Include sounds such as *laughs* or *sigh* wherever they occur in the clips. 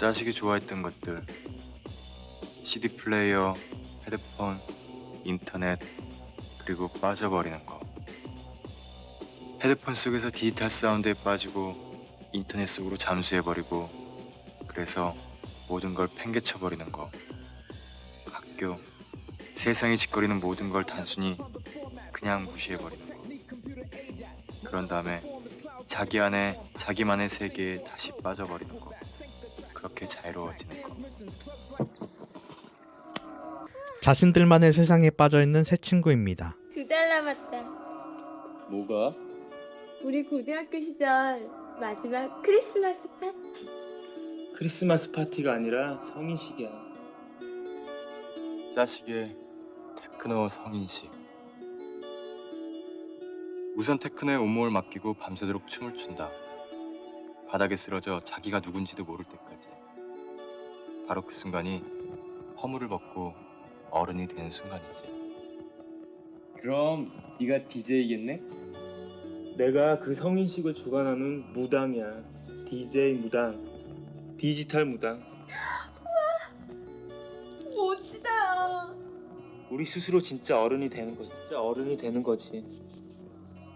자식이 좋아했던 것들. CD 플레이어, 헤드폰, 인터넷 그리고 빠져버리는 거. 헤드폰 속에서 디지털 사운드에 빠지고 인터넷 속으로 잠수해버리고 그래서 모든 걸 팽개쳐버리는 거. 학교 세상이 짓거리는 모든 걸 단순히 그냥 무시해버리는 거. 그런 다음에 자기 안에 자기만의 세계에 다시 빠져버리는 거 그렇게 자유로워지는 거 자신들만의 세상에 빠져 있는 세 친구입니다. 두 달 남았다. 뭐가? 우리 고등학교 시절 마지막 크리스마스 파티. 크리스마스 파티가 아니라 성인식이야. 자식의 테크노 성인식 우선 테크노에 온몸을 맡기고 밤새도록 춤을 춘다 바닥에 쓰러져 자기가 누군지도 모를 때까지 바로 그 순간이 허물을 벗고 어른이 되는 순간이지 그럼 네가 DJ겠네? 내가 그 성인식을 주관하는 무당이야. DJ 무당. 디지털 무당. 멋지다. 우리 스스로 진짜 어른이 되는 거지. 진짜 어른이 되는 거지.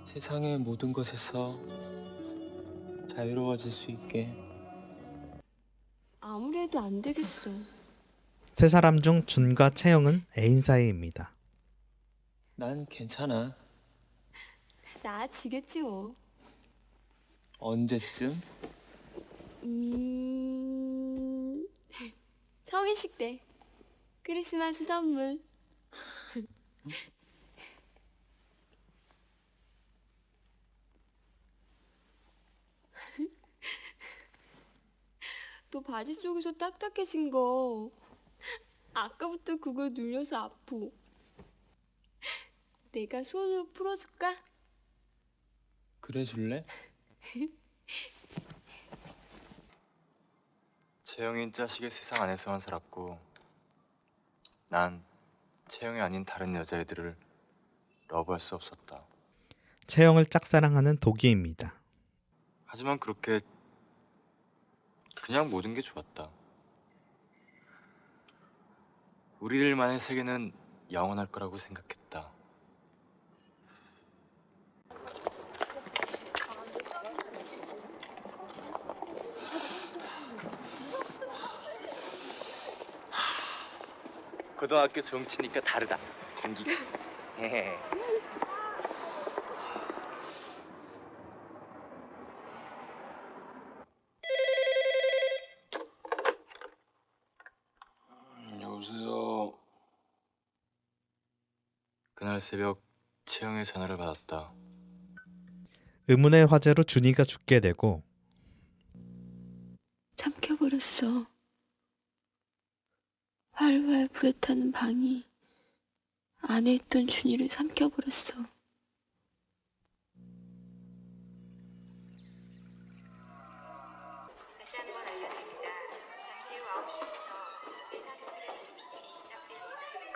세상의 모든 것에서 자유로워질 수 있게. 아무래도 안 되겠어. 세 사람 중 준과 채영은 애인 사이입니다. 난 괜찮아. 나아지겠지 뭐. 언제쯤? 음... 성인식 때 크리스마스 선물. 또 바지 속에서 딱딱해진 거. 아까부터 그걸 눌려서 아프. 내가 손으로 풀어줄까? 그래 줄래? 채영인 *laughs* 자식의 세상 안에서만 살았고 난 채영이 아닌 다른 여자애들을 러브할 수 없었다 채영을 짝사랑하는 도기입니다. 하지만 그렇게 그냥 모든 게 좋았다. 우리들만의 세계는 영원할 거라고 생각했다. 고등학교 정치니까 다르다. 공기가. *laughs* 그날 새벽 채영의 전화를 받았다. 의문의 화재로 준이가 죽게 되고 삼켜버렸어. 활활 불타는 방이 안에 있던 준이를 삼켜버렸어.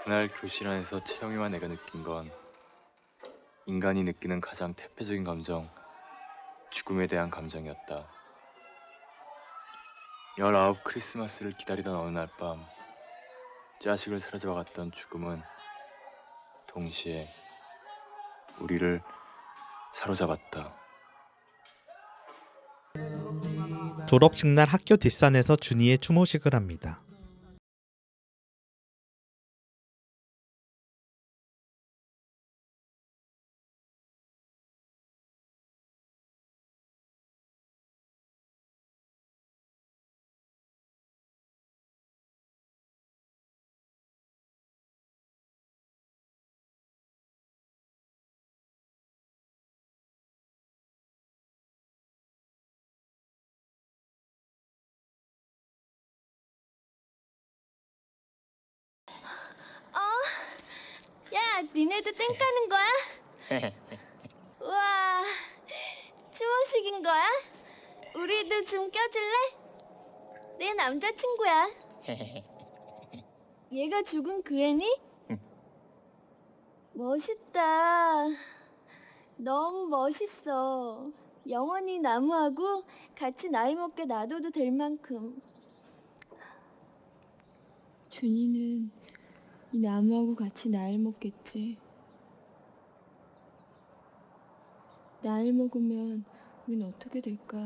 그날 교실 안에서 채영이와 내가 느낀 건 인간이 느끼는 가장 태폐적인 감정, 죽음에 대한 감정이었다. 19 크리스마스를 기다리던 어느 날 밤, 자식을 사라져 와 갔던 죽음은 동시에 우리를 사로잡았다. 졸업식 날 학교 뒷산에서 준이의 추모식을 합니다. 니네도 땡 까는 거야? *laughs* 우와, 추모식인 거야? 우리도 좀 껴줄래? 내 남자친구야. *laughs* 얘가 죽은 그 애니? 멋있다. 너무 멋있어. 영원히 나무하고 같이 나이 먹게 놔둬도 될 만큼. 준이는 이 나무하고 같이 나이를 먹겠지. 나이를 먹으면 우린 어떻게 될까?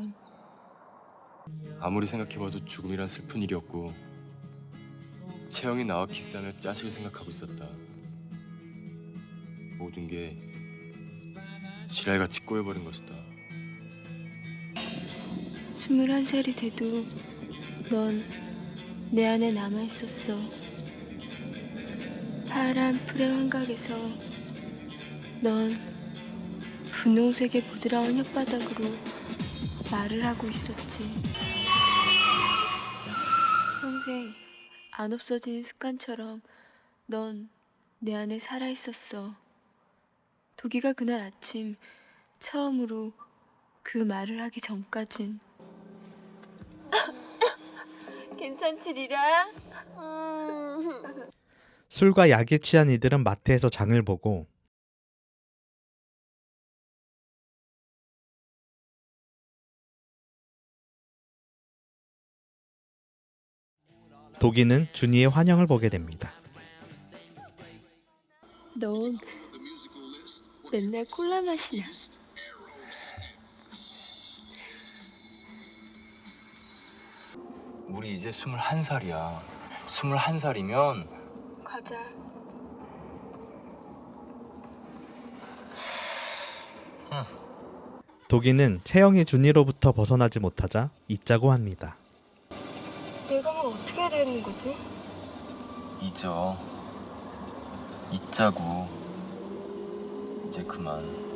아무리 생각해봐도 죽음이란 슬픈 일이었고 채영이 나와 키스하며 짜식을 생각하고 있었다. 모든 게 지랄같이 꼬여버린 것이다. 스물한 살이 돼도 넌 내 안에 남아 있었어. 파란 풀의 환각에서 넌 분홍색의 부드러운 혓바닥으로 말을 하고 있었지. 평생 안 없어지는 습관처럼 넌 내 안에 살아 있었어. 도기가 그날 아침 처음으로 그 말을 하기 전까진 *laughs* 괜찮지 리라? 술과 약에 취한 이들은 마트에서 장을 보고 도기는 준이의 환영을 보게 됩니다. 넌 맨날 콜라 마시나? 우리 이제 21살이야. 21살이면 가자. 도기는 채영이 준이로부터 벗어나지 못하자 잊자고 합니다. 내가 뭐 어떻게 되는 거지? 잊어. 잊자고. 이제 그만.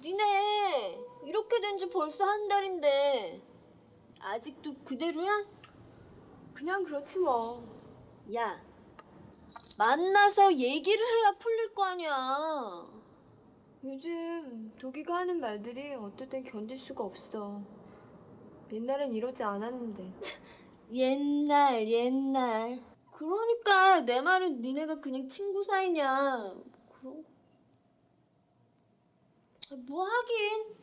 니네 이렇게 된 지 벌써 한 달인데 아직도 그대로야? 그냥 그렇지 뭐. 야 만나서 얘기를 해야 풀릴 거 아니야 요즘 도기가 하는 말들이 어떨 땐 견딜 수가 없어. 옛날엔 이러지 않았는데. 옛날 옛날 그러니까 내 말은 니네가 그냥 친구 사이냐 그럼 아, 뭐 하긴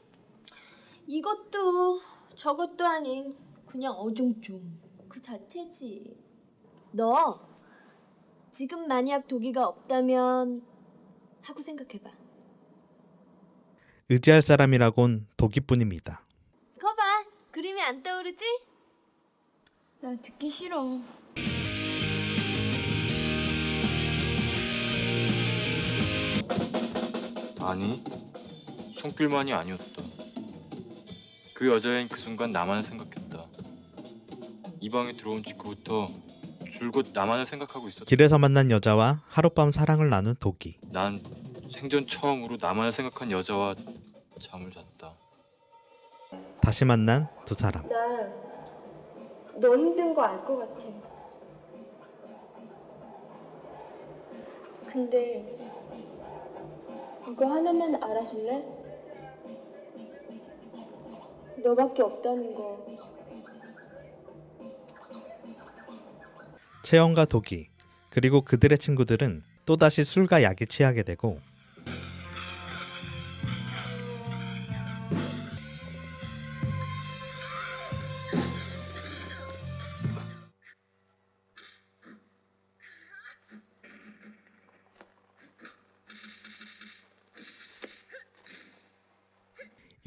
이것도 저것도 아닌 그냥 어종좀 그 자체지 너 지금 만약 독이가 없다면 하고 생각해봐 의지할 사람이라곤 도기뿐입니다. 거봐 그림이 안 떠오르지? 나 듣기 싫어. 아니, 손길만이 아니었다. 그 여자인 그 순간 나만을 생각했다. 이 방에 들어온 직후부터 줄곧 나만을 생각하고 있었다. 길에서 만난 여자와 하룻밤 사랑을 나눈 도기. 난 생전 처음으로 나만을 생각한 여자와 잠을 잤다. 다시 만난 두 사람. 나 너 힘든 거 알 것 같아. 근데 이거 하나만 알아줄래? 너밖에 없다는 거. 채영과 도기 그리고 그들의 친구들은 또다시 술과 약에 취하게 되고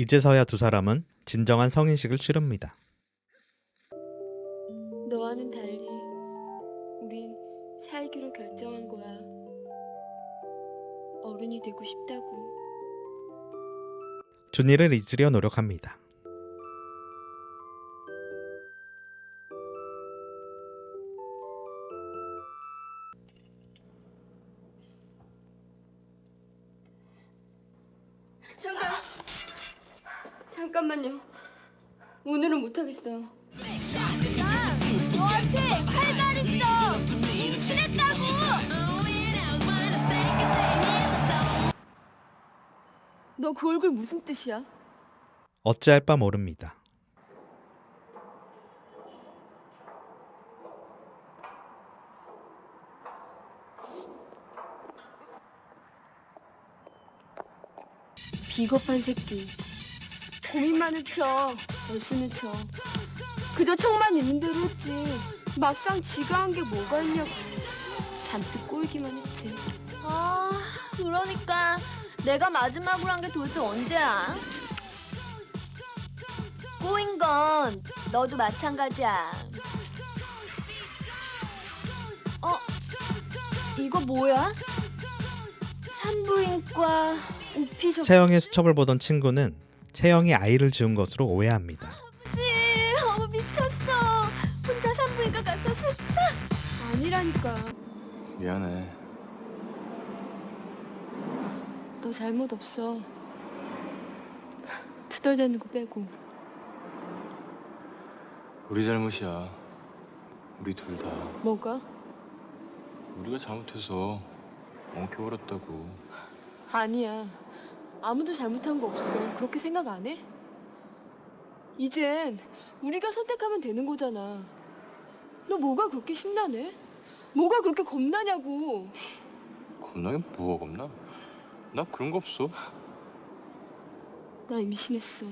이제서야 두 사람은 진정한 성인식을 치릅니다. 너와는 달리 우린 살기로 결정한 거야. 어른이 되고 싶다고. 준이를 잊으려 노력합니다. 못하겠어. 아, 너한테 칼날 있어. 임신했다고. 너 그 얼굴 무슨 뜻이야? 어찌할 바 모릅니다. 비겁한 새끼. 고민 많은 척, 애쓰는 척. 그저 척만 있는 대로 했지. 막상 지가 한 게 뭐가 있냐고. 잔뜩 꼬이기만 했지. 아, 그러니까 내가 마지막으로 한 게 도대체 언제야? 꼬인 건 너도 마찬가지야. 어, 이거 뭐야? 산부인과 오피소. 채영의 수첩을 보던 친구는 채영이 아이를 지은 것으로 오해합니다. 지 어머 미쳤어. 혼자 산부인과 가서 숙사. 아니라니까. 미안해. 너 잘못 없어. 투덜대는 거 빼고. 우리 잘못이야. 우리 둘 다. 뭐가? 우리가 잘못해서 엉켜버렸다고. 아니야. 아무도 잘못한 거 없어. 그렇게 생각 안 해? 이젠 우리가 선택하면 되는 거잖아. 너 뭐가 그렇게 심란해? 뭐가 그렇게 겁나냐고. 겁나긴 뭐가 겁나? 나 그런 거 없어. 나 임신했어.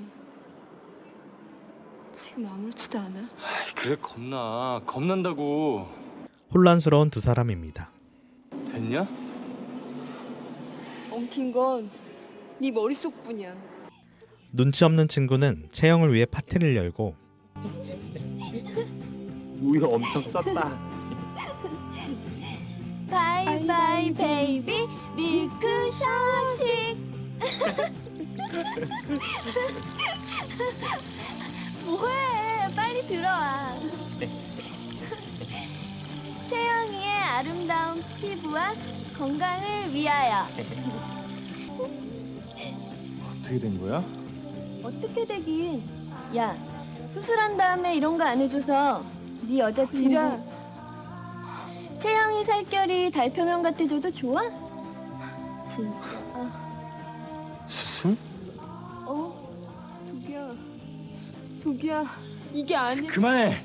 지금 아무렇지도 않아. 아이, 그래 겁나. 겁난다고. 혼란스러운 두 사람입니다. 됐냐? 엉킨 건 네 머릿속뿐이야. 눈치 없는 친구는 채영을 위해 파티를 열고 우유 엄청 썼다. 바이바이 베이비 밀크 샤식. *laughs* 뭐해? 빨리 들어와. *laughs* 채영이의 아름다운 피부와 건강을 위하여. 어떻게 된 거야? 어떻게 되긴? 야, 수술한 다음에 이런 거 안 해줘서 네 여자친구 지라. 채영이 살결이 달 표면 같아져도 좋아? 진짜. 수술? 어? 독이야. 독이야. 이게 아니야. 그만해.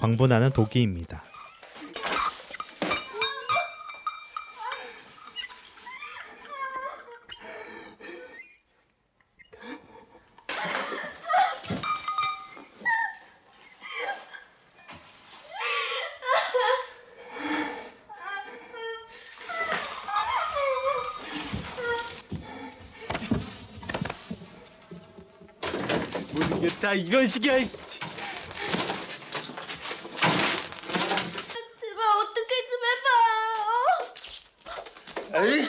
광분하는 도기입니다. 다 이런 식이야. 이- 제발 어떻게 좀 해봐. 에이.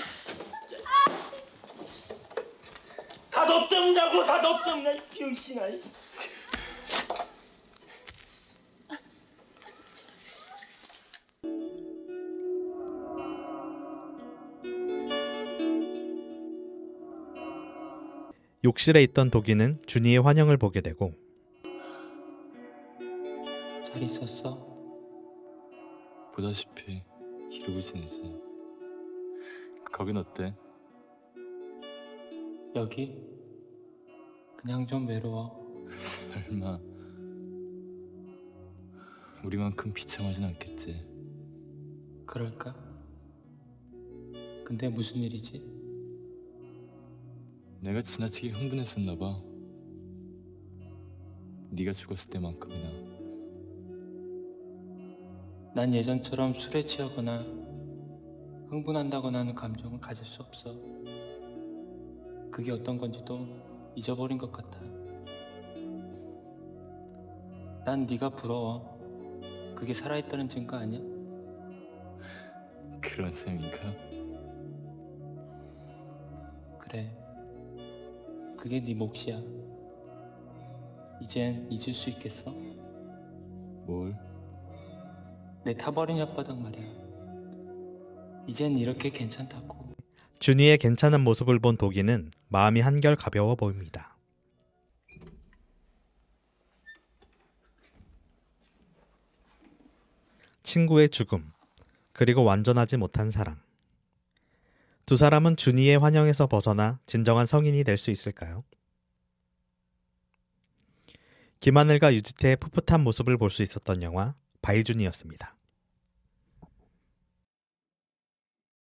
다 너 때문이라고 다너이 병신아. 이. 욕실에 있던 도기는 준이의 환영을 보게 되고 잘 있었어? 보다시피 이러고 지내지. 거긴 어때? 여기 그냥 좀 외로워. *laughs* 설마 우리만큼 비참하진 않겠지. 그럴까? 근데 무슨 일이지? 내가 지나치게 흥분했었나 봐. 네가 죽었을 때만큼이나. 난 예전처럼 술에 취하거나 흥분한다거나 하는 감정을 가질 수 없어. 그게 어떤 건지도 잊어버린 것 같아. 난 네가 부러워. 그게 살아있다는 증거 아니야? 그런 셈인가? 그래. 그게 네 몫이야. 이젠 잊을 수 있겠어? 뭘? 내 타버린 혓바닥 말이야. 이젠 이렇게 괜찮다고. 준이의 괜찮은 모습을 본 도기는 마음이 한결 가벼워 보입니다. 친구의 죽음, 그리고 완전하지 못한 사랑. 두 사람은 준이의 환영에서 벗어나 진정한 성인이 될 수 있을까요? 김하늘과 유지태의 풋풋한 모습을 볼 수 있었던 영화 바이준이었습니다.